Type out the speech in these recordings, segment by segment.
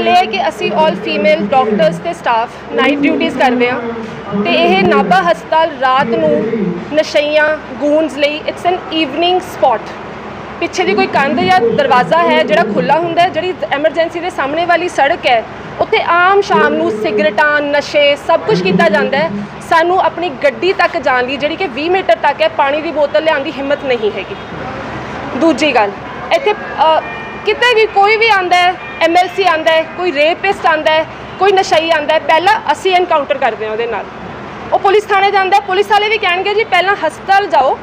ਗੱਲ ਇਹ ਹੈ ਕਿ ਅਸੀਂ 올 ਫੀਮੇਲ ਡਾਕਟਰਸ ਤੇ ਸਟਾਫ ਨਾਈਟ ਡਿਊਟੀਆਂ ਕਰਦੇ ਆ ਤੇ ਇਹ ਨਾਭਾ ਹਸਪਤਾਲ ਰਾਤ ਨੂੰ ਨਸ਼ਈਆਂ ਗੂੰਜ ਲਈ ਇਟਸ ਐਨ ਈਵਨਿੰਗ ਸਪੌਟ ਪਿੱਛੇ ਦੀ ਕੋਈ ਕੰਧ ਜਾਂ ਦਰਵਾਜ਼ਾ ਹੈ ਜਿਹੜਾ ਖੁੱਲਾ ਹੁੰਦਾ ਹੈ ਜਿਹੜੀ ਐਮਰਜੈਂਸੀ ਦੇ ਸਾਹਮਣੇ ਵਾਲੀ ਸੜਕ ਹੈ ਉੱਥੇ ਆਮ ਸ਼ਾਮ ਨੂੰ ਸਿਗਰਟਾਂ ਨਸ਼ੇ ਸਭ ਕੁਝ ਕੀਤਾ ਜਾਂਦਾ ਹੈ ਸਾਨੂੰ ਆਪਣੀ ਗੱਡੀ ਤੱਕ ਜਾਣ ਲਈ ਜਿਹੜੀ ਕਿ 20 ਮੀਟਰ ਤੱਕ ਹੈ ਪਾਣੀ ਦੀ ਬੋਤਲ ਲਿਆਉਣ ਦੀ ਹਿੰਮਤ ਨਹੀਂ ਹੈਗੀ ਦੂਜੀ ਗੱਲ ਇੱਥੇ ਕਿਤੇ ਵੀ ਕੋਈ ਵੀ ਆਂਦਾ ਹੈ ਐਮਐਲਸੀ ਆਂਦਾ ਹੈ ਕੋਈ ਰੇਪਿਸਟ ਆਂਦਾ ਹੈ ਕੋਈ ਨਸ਼ਈ ਆਂਦਾ ਹੈ ਪਹਿਲਾਂ ਅਸੀਂ ਐਨਕਾਊਂਟਰ ਕਰਦੇ ਹਾਂ ਉਹਦੇ ਨਾਲ ਉਹ ਪੁਲਿਸ ਥਾਣੇ ਜਾਂਦਾ ਪੁਲਿਸ ਵਾਲੇ ਵੀ ਕਹਿਣਗੇ ਜੀ ਪਹਿਲਾਂ ਹਸਪਤਾਲ ਜਾਓ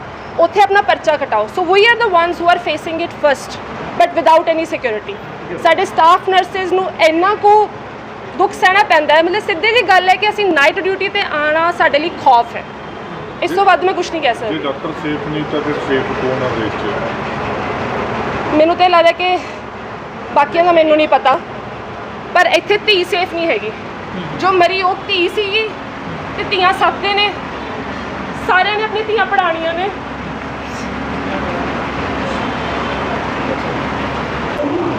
ਉੱਥੇ ਆਪਣਾ ਪਰਚਾ ਕਟਾਓ so we are the ones who are facing it first but without any security ਸਾਡੇ ਸਟਾਫ ਨਰਸਿਸ ਨੂੰ ਇੰਨਾ ਕੋ ਦੁੱਖ ਸਹਿਣਾ ਪੈਂਦਾ ਹੈ ਮਤਲਬ ਸਿੱਧੇ ਜੀ ਗੱਲ ਹੈ ਕਿ ਅਸੀਂ ਨਾਈਟ ਡਿਊਟੀ ਤੇ ਆਣਾ ਸਾਡੇ ਲਈ ਖੌਫ ਹੈ ਇਸ ਤੋਂ ਵੱਧ ਮੈਂ ਕੁਝ ਨਹੀਂ ਕਹਿ ਸਕਦਾ ਜੀ ਡਾਕਟਰ ਸੇਫ ਨਹੀਂ ਤਾਂ ਫਿਰ ਸੇਫ ਕੋਣ ਆ ਦੇਸ਼ ਮੈਨੂੰ ਤੇ ਲੱਗਦਾ ਕਿ ਬਾਕੀਆਂ ਦਾ ਮੈਨੂੰ ਨਹੀਂ ਪਤਾ ਪਰ ਇੱਥੇ ਧੀ ਸੇਫ ਨਹੀਂ ਹੈਗੀ ਜੋ ਮਰੀ ਉਹ ਧੀ ਸੀਗੀ ਤੇ ਧੀਆਂ ਸਭ ਦੇ ਨੇ ਸਾਰਿਆਂ ਨੇ ਆਪਣੀ ਧੀਆਂ ਪੜਾਣੀਆਂ ਨੇ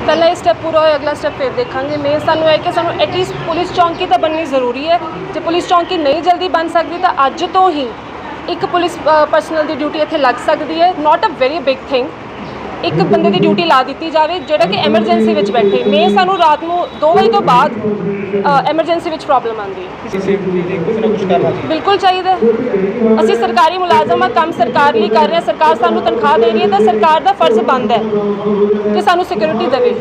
ਪਹਿਲਾ ਸਟੈਪ ਪੂਰਾ ਹੋਇਆ ਅਗਲਾ ਸਟੈਪ ਫਿਰ ਦੇਖਾਂਗੇ ਮੈਂ ਸਾਨੂੰ ਇਹ ਕਿ ਸਾਨੂੰ ਐਟਲੀਸਟ ਪੁਲਿਸ ਚੌਂਕੀ ਤਾਂ ਬਣਨੀ ਜ਼ਰੂਰੀ ਹੈ ਜੇ ਪੁਲਿਸ ਚੌਂਕੀ ਨਹੀਂ ਜਲਦੀ ਬਣ ਸਕਦੀ ਤਾਂ ਅੱਜ ਤੋਂ ਹੀ ਇੱਕ ਪੁਲਿਸ ਪਰਸਨਲ ਦੀ ਡਿਊਟੀ ਇੱਥੇ ਲੱਗ ਸਕਦੀ ਹੈ not a very big thing ਇੱਕ ਬੰਦੇ ਦੀ ਡਿਊਟੀ ਲਾ ਦਿੱਤੀ ਜਾਵੇ ਜਿਹੜਾ ਕਿ ਐਮਰਜੈਂਸੀ ਵਿੱਚ ਬੈਠੇ ਮੈਂ ਸਾਨੂੰ ਰਾਤ ਨੂੰ 2 ਵਜੇ ਤੋਂ ਬਾਅਦ ਐਮਰਜੈਂਸੀ ਵਿੱਚ ਪ੍ਰੋਬਲਮ ਆਉਂਦੀ ਹੈ ਬਿਲਕੁਲ ਚਾਹੀਦਾ ਅਸੀਂ ਸਰਕਾਰੀ ਮੁਲਾਜ਼ਮ ਆ ਕੰਮ ਸਰਕਾਰ ਲਈ ਕਰ ਰਹੇ ਹਾਂ ਸਰਕਾਰ ਸਾਨੂੰ ਤਨਖਾਹ ਦੇ ਰਹੀ ਹੈ ਤਾਂ ਸਰਕਾਰ ਦਾ ਫਰਜ਼ ਬੰਦ ਹੈ ਕਿ ਸਾਨੂੰ ਸਿਕਿਉਰਿਟੀ ਦੇਵੇ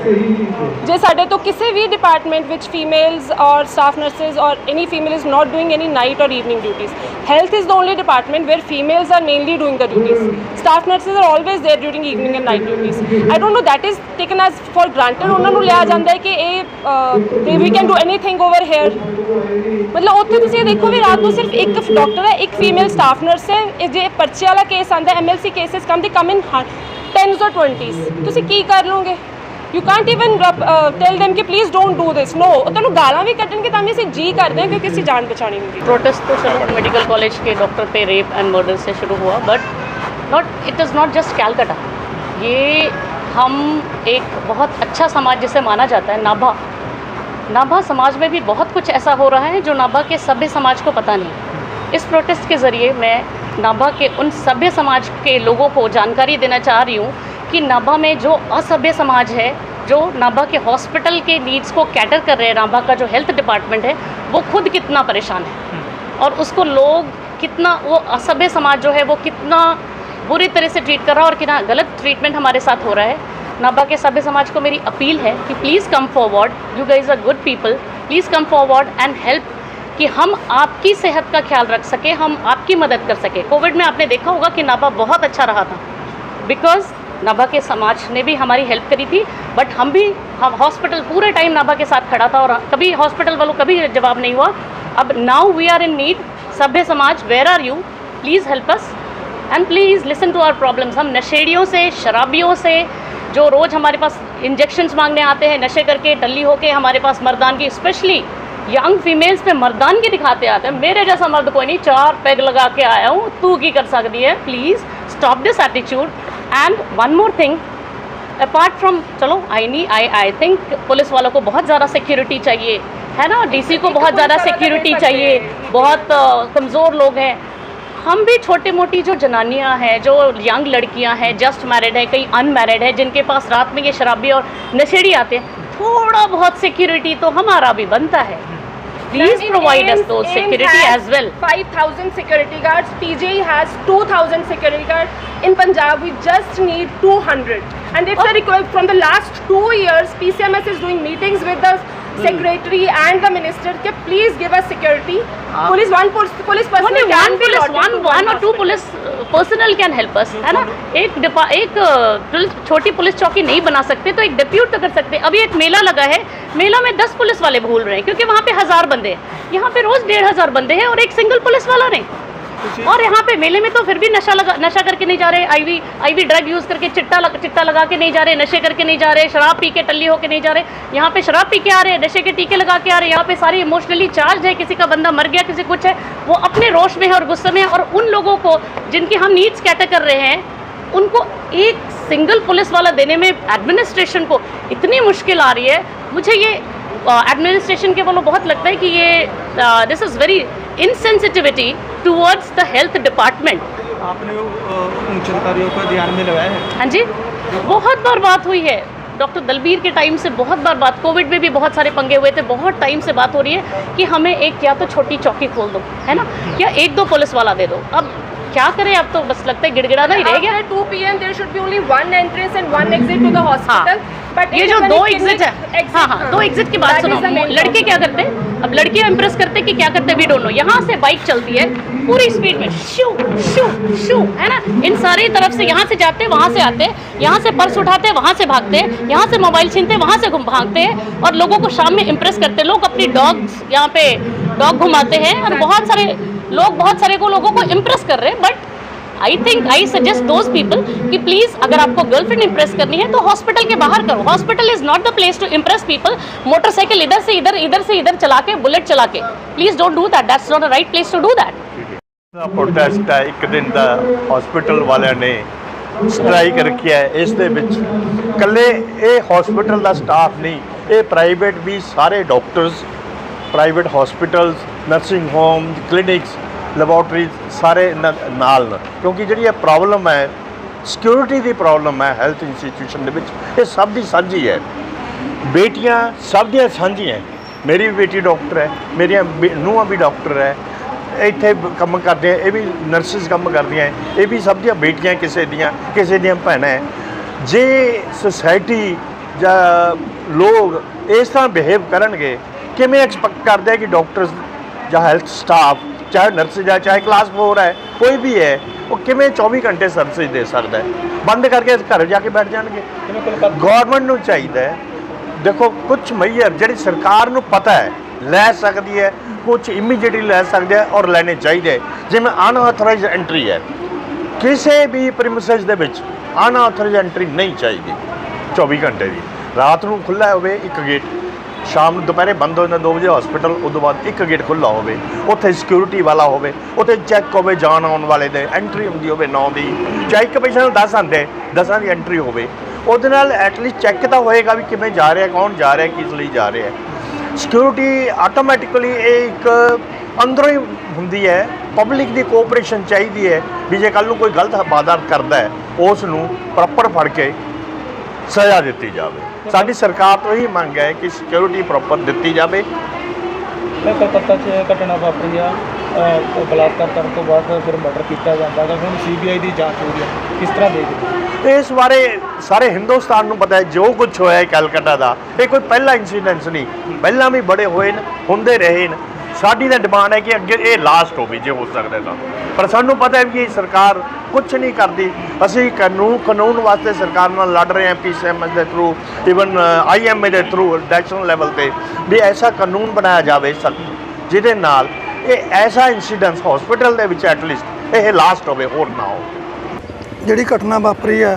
ਜੇ ਸਾਡੇ ਤੋਂ ਕਿਸੇ ਵੀ ਡਿਪਾਰਟਮੈਂਟ ਵਿੱਚ females or staff nurses or any female is not doing any night or evening duties health is the only department where females are mainly doing the duties staff nurses are always there doing evening and night I don't know that is taken as for granted ਉਹਨਾਂ ਨੂੰ ਲਿਆ ਜਾਂਦਾ ਹੈ ਕਿ ਇਹ ਦੇ ਵੀ can do anything over here ਮਤਲਬ ਉੱਥੇ ਤੁਸੀਂ ਦੇਖੋ ਵੀ ਰਾਤ ਨੂੰ ਸਿਰਫ ਇੱਕ ਡਾਕਟਰ ਹੈ ਇੱਕ ਫੀਮੇਲ ਸਟਾਫ ਨਰਸ ਹੈ ਜੇ ਪਰਚੇ ਵਾਲਾ ਕੇਸ ਆਂਦਾ ਐਮਐਲਸੀ ਕੇਸਸ ਕਮ ਦੇ ਕਮ ਇਨ 10s ਔਰ 20s ਤੁਸੀਂ ਕੀ ਕਰ ਲੋਗੇ you can't even tell them ਕਿ please don't do this no ਤੁਹਾਨੂੰ ਗਾਲਾਂ ਵੀ ਕੱਢਣ ਕਿ ਤਾਂ ਵੀ ਅਸੀਂ ਜੀ ਕਰਦੇ ਹਾਂ ਕਿਉਂਕਿ ਅਸੀਂ ਜਾਨ ਬਚਾਣੀ ਹੁੰਦੀ ਪ੍ਰੋਟੈਸਟ ਤੋਂ सर ਮੈਡੀਕਲ ਕਾਲਜ ਕੇ ਡਾਕਟਰ ਤੇ ਰੇਪ ਐਂਡ ਮਰਡਰ ਸੇ ਸ਼ੁਰੂ हुआ but not it is not just Calcutta ये हम एक बहुत अच्छा समाज जिसे माना जाता है नाभा नाभा समाज में भी बहुत कुछ ऐसा हो रहा है जो नाभा के सभ्य समाज को पता नहीं इस प्रोटेस्ट के ज़रिए मैं नाभा के उन सभ्य समाज के लोगों को जानकारी देना चाह रही हूँ कि नाभा में जो असभ्य समाज है जो नाभा के हॉस्पिटल के नीड्स को कैटर कर रहे हैं नाभा का जो हेल्थ डिपार्टमेंट है वो खुद कितना परेशान है हम्म। और उसको लोग कितना वो असभ्य समाज जो है वो कितना बुरी तरह से ट्रीट कर रहा है और कितना गलत ट्रीटमेंट हमारे साथ हो रहा है नाबा के सभ्य समाज को मेरी अपील है कि please come forward you guys a good people please come forward and help कि हम आपकी सेहत का ख्याल रख सकें हम आपकी मदद कर सकें कोविड में आपने देखा होगा कि नाबा बहुत अच्छा रहा था बिकॉज़ नाभा के समाज ने भी हमारी हेल्प करी थी बट हम भी हम हॉस्पिटल पूरे टाइम नाभा के साथ खड़ा था और कभी हॉस्पिटल वालों कभी जवाब नहीं हुआ अब now we are in need सभ्य समाज where are you please help us and please listen to our problems हम नशेड़ियों से शराबियों से जो रोज़ हमारे पास इंजेक्शंस मांगने आते हैं नशे करके टल्ली होके हमारे पास मर्दान की स्पेशली यंग फीमेल्स पे मर्दान की दिखाते आते हैं मेरे जैसा मर्द कोई नहीं चार पैग लगा के आया हूँ तू की कर सकती है please stop this attitude and one more thing apart from चलो I knee I I think police वालों को बहुत ज़्यादा सिक्योरिटी चाहिए है ना डीसी को बहुत ज़्यादा सिक्योरिटी चाहिए बहुत कमज़ोर लोग हैं हम भी छोटे मोटी जो जनानियां हैं जो यंग लड़कियां हैं जस्ट मैरिड है कई अनमैरिड है जिनके पास रात में ये शराबी और नशेड़ी आते हैं थोड़ा बहुत सिक्योरिटी तो हमारा भी बनता है please in provide AIMS, us those security as well 5000 security guards pj has 2000 security guards in punjab we just need 200 and it's oh. a requirement from the last 2 years pcms is doing meetings with us secretary and the minister ke please give us security uh, police one police person only one police one one or two police personnel can help us है ना एक एक uh, छोटी police चौकी नहीं बना सकते तो एक डिप्यूट तो कर सकते अभी एक मेला लगा है मेला में दस पुलिस वाले भूल रहे हैं क्योंकि वहाँ पे हज़ार बंदे हैं यहाँ पे रोज़ डेढ़ हज़ार बंदे हैं और एक सिंगल पुलिस वाला नहीं और यहाँ पे मेले में तो फिर भी नशा लगा नशा करके नहीं जा रहे आईवी आईवी ड्रग यूज़ करके चिट्टा लग, चिट्टा लगा के नहीं जा रहे नशे करके नहीं जा रहे शराब पी के टल्ली होके नहीं जा रहे यहाँ पे शराब पी के आ रहे हैं नशे के टीके लगा के आ रहे हैं यहाँ पे सारी इमोशनली चार्ज है किसी का बंदा मर गया किसी कुछ है वो अपने रोश में है और गुस्से में है और उन लोगों को जिनके हम नीड्स कैटर कर रहे हैं उनको एक सिंगल पुलिस वाला देने में एडमिनिस्ट्रेशन को इतनी मुश्किल आ रही है मुझे ये एडमिनिस्ट्रेशन uh, के वालों बहुत लगता है कि ये this is very insensitivity towards the health department आपने ध्यान में लगाया है हाँ जी बहुत बार बात हुई है डॉक्टर दलबीर के टाइम से बहुत बार बात कोविड में भी बहुत सारे पंगे हुए थे बहुत टाइम से बात हो रही है कि हमें एक या तो छोटी चौकी खोल दो है ना या एक दो पुलिस वाला दे दो अब क्या करें अब तो बस लगता है गिड़गिड़ाना ही रह गया to P M there should be only one entrance and one exit to the hospital but ये जो दो एग्जिट है हाँ, हाँ हाँ दो एग्जिट की बात सुनो लड़के क्या करते हैं अब लड़के इम्प्रेस करते हैं कि क्या करते वी डोंट नो यहाँ से बाइक चलती है पूरी स्पीड में शू शू शू है ना इन सारी तरफ से यहाँ से जाते हैं वहाँ से आते हैं यहाँ से पर्स उठाते हैं वहाँ से भागते हैं यहाँ से मोबाइल छीनते हैं वहाँ से घूम भागते हैं और लोगों को शाम में इम्प्रेस करते हैं लोग अपनी डॉग्स यहाँ पे डॉग घुमाते हैं और बहुत सारे लोग बहुत सारे को लोगों को इम्प्रेस कर रहे हैं but I think I suggest those people कि प्लीज़ अगर आपको गर्लफ्रेंड इम्प्रेस करनी है तो हॉस्पिटल के बाहर करो hospital is not the place to impress people motorcycle इधर से इधर इधर से इधर चला के बुलेट चला के please don't do that that's not a right place to do that protest है एक दिन का हॉस्पिटल वाल ने स्ट्राइक रखी है इस ਦੇ ਵਿੱਚ ਕੱਲੇ ਇਹ ਹਸਪੀਟਲ ਦਾ ਸਟਾਫ ਨਹੀਂ ਇਹ ਪ੍ਰਾਈਵੇਟ ਵੀ ਸਾਰੇ doctors private nursing home clinics laboratory ਸਾਰੇ ਨਾਲ ਕਿਉਂਕਿ ਜਿਹੜੀ ਇਹ ਪ੍ਰੋਬਲਮ ਹੈ ਸਿਕਿਉਰਿਟੀ ਦੀ ਪ੍ਰੋਬਲਮ ਹੈ ਹੈਲਥ ਇੰਸਟੀਚਿਊਸ਼ਨ ਦੇ ਵਿੱਚ ਇਹ ਸਭ ਦੀ ਸਾਂਝੀ ਹੈ ਬੇਟੀਆਂ ਸਭ ਦੀਆਂ ਸਾਂਝੀਆਂ ਮੇਰੀ ਵੀ ਬੇਟੀ ਡਾਕਟਰ ਹੈ ਮੇਰੀਆਂ ਨੂੰਹਾਂ ਵੀ ਡਾਕਟਰ ਹੈ ਇੱਥੇ ਕੰਮ ਕਰਦੇ ਆ ਇਹ ਵੀ ਨਰਸਿਸ ਕੰਮ ਕਰਦੀਆਂ ਇਹ ਵੀ ਸਭ ਦੀਆਂ ਬੇਟੀਆਂ ਕਿਸੇ ਦੀਆਂ ਕਿਸੇ ਦੀਆਂ ਭੈਣਾਂ ਜੇ ਸੋਸਾਇਟੀ ਜਾਂ ਲੋਕ ਇਸ ਤਰ੍ਹਾਂ ਬਿਹੇਵ ਕਰਨਗੇ ਕਿਵੇਂ ਐਕਸਪੈਕਟ ਕਰਦੇ ਆ ਕਿ ਡਾਕਟਰਸ ਜਾਂ ਹੈਲਥ ਸਟਾਫ ਚਾਹੇ ਨਰਸ ਜਾਂ ਚਾਹੇ ਕਲਾਸ 4 ਹੈ ਕੋਈ ਵੀ ਹੈ ਉਹ ਕਿਵੇਂ 24 ਘੰਟੇ ਸਰਵਿਸ ਦੇ ਸਕਦਾ ਹੈ ਬੰਦ ਕਰਕੇ ਘਰ ਜਾ ਕੇ ਬੈਠ ਜਾਣਗੇ ਗਵਰਨਮੈਂਟ ਨੂੰ ਚਾਹੀਦਾ ਹੈ ਦੇਖੋ ਕੁਝ ਮਈਰ ਜਿਹੜੀ ਸਰਕਾਰ ਨੂੰ ਪਤਾ ਹੈ ਲੈ ਸਕਦੀ ਹੈ ਕੁਝ ਇਮੀਡੀਏਟਲੀ ਲੈ ਸਕਦੇ ਹੈ ਔਰ ਲੈਣੇ ਚਾਹੀਦੇ ਜਿਵੇਂ ਅਨਆਥੋਰਾਈਜ਼ਡ ਐਂਟਰੀ ਹੈ ਕਿਸੇ ਵੀ ਪ੍ਰਿਮਿਸਿਸ ਦੇ ਵਿੱਚ ਅਨਆਥੋਰਾਈਜ਼ਡ ਐਂਟਰੀ ਨਹੀਂ ਚਾਹੀਦੀ 24 ਘੰਟੇ ਦੀ ਰਾਤ ਨੂੰ ਖੁੱਲਾ ਹੋਵੇ ਇੱਕ ਗੇਟ ਸ਼ਾਮ ਨੂੰ ਦੁਪਹਿਰੇ ਬੰਦ ਹੋ ਜਾਂਦਾ 2 ਵਜੇ ਹਸਪੀਟਲ ਉਸ ਤੋਂ ਬਾਅਦ ਇੱਕ ਗੇਟ ਖੁੱਲਾ ਹੋਵੇ ਉੱਥੇ ਸਿਕਿਉਰਿਟੀ ਵਾਲਾ ਹੋਵੇ ਉੱਥੇ ਚੈੱਕ ਹੋਵੇ ਜਾਣ ਆਉਣ ਵਾਲੇ ਦੇ ਐਂਟਰੀ ਹੁੰਦੀ ਹੋਵੇ 9 ਦੀ ਚਾਹੇ ਇੱਕ ਪੇਸ਼ੈਂਟ 10 ਆਂਦੇ 10ਾਂ ਦੀ ਐਂਟਰੀ ਹੋਵੇ ਉਹਦੇ ਨਾਲ ਐਟਲੀਸਟ ਚੈੱਕ ਤਾਂ ਹੋਏਗਾ ਵੀ ਕਿਵੇਂ ਜਾ ਰਿਹਾ ਕੌਣ ਜਾ ਰਿਹਾ ਕਿਸ ਲਈ ਜਾ ਰਿਹਾ ਸਿਕਿਉਰਿਟੀ ਆਟੋਮੈਟਿਕਲੀ ਇਹ ਇੱਕ ਅੰਦਰੋਂ ਹੀ ਹੁੰਦੀ ਹੈ ਪਬਲਿਕ ਦੀ ਕੋਆਪਰੇਸ਼ਨ ਚਾਹੀਦੀ ਹੈ ਵੀ ਜੇ ਕੱਲ ਨੂੰ ਕੋਈ ਗਲਤ ਬਾਦਾਰ ਕਰਦਾ ਹੈ ਉਸ ਨੂੰ ਪ੍ਰੋਪਰ ਫੜ ਕੇ ਸਜ਼ਾ ਦਿੱਤੀ ਜਾਵੇ ਸਾਡੀ ਸਰਕਾਰ ਤੋਂ ਇਹ ਮੰਗ ਹੈ ਕਿ ਸਿਕਿਉਰਿਟੀ ਪ੍ਰੋਪਰ ਦਿੱਤੀ ਜਾਵੇ ਮੈਂ ਕਲਕੱਤਾ 'ਚ ਘਟਨਾ ਵਾਪਰੀ ਆ ਬਲਾਤਕਾਰ ਕਰਨ ਤੋਂ ਬਾਅਦ ਫਿਰ ਮਰਡਰ ਕੀਤਾ ਜਾਂਦਾ ਹੈ ਹੁਣ ਸੀਬੀਆਈ ਦੀ ਜਾਂਚ ਹੋ ਰਹੀ ਹੈ ਕਿਸ ਤਰ੍ਹਾਂ ਦੇਖਦੇ ਇਸ ਬਾਰੇ ਸਾਰੇ ਹਿੰਦੁਸਤਾਨ ਨੂੰ ਪਤਾ ਹੈ ਜੋ ਕੁਝ ਹੋਇਆ ਹੈ ਕਲਕੱਤਾ ਦਾ ਇਹ ਕੋਈ ਪਹਿਲਾ ਇਨਸੀਡੈਂਸ ਨਹੀਂ ਪਹਿਲਾਂ ਵੀ ਬੜੇ ਹੋਏ ਨੇ ਹੁੰਦੇ ਰਹੇ ਨੇ ਸਾਡੀ ਤਾਂ ਡਿਮਾਂਡ ਹੈ ਕਿ ਅੱਗੇ ਇਹ ਲਾਸਟ ਹੋਵੇ ਜੇ ਹੋ ਸਕਦਾ ਤਾਂ ਪਰ ਸਾਨੂੰ ਪਤਾ ਹੈ ਕਿ ਇਹ ਸਰਕਾਰ ਕੁਝ ਨਹੀਂ ਕਰਦੀ ਅਸੀਂ ਕਾਨੂੰਨ ਕਾਨੂੰਨ ਵਾਸਤੇ ਸਰਕਾਰ ਨਾਲ ਲੜ ਰਹੇ ਹਾਂ ਪੀਸੀਐਮਐਸ ਦੇ ਥਰੂ ਇਵਨ ਆਈਐਮਏ ਦੇ ਥਰੂ ਡੈਕਸ਼ਨ ਲੈਵਲ ਤੇ ਵੀ ਐਸਾ ਕਾਨੂੰਨ ਬਣਾਇਆ ਜਾਵੇ ਜਿਹਦੇ ਨਾਲ ਇਹ ਐਸਾ ਇਨਸੀਡੈਂਸ ਹਸਪੀਟਲ ਦੇ ਵਿੱਚ ਐਟਲੀਸਟ ਇਹ ਲਾਸਟ ਹੋਵੇ ਹੋਰ ਨਾ ਹੋ ਜਿਹੜੀ ਘਟਨਾ ਵਾਪਰੀ ਹੈ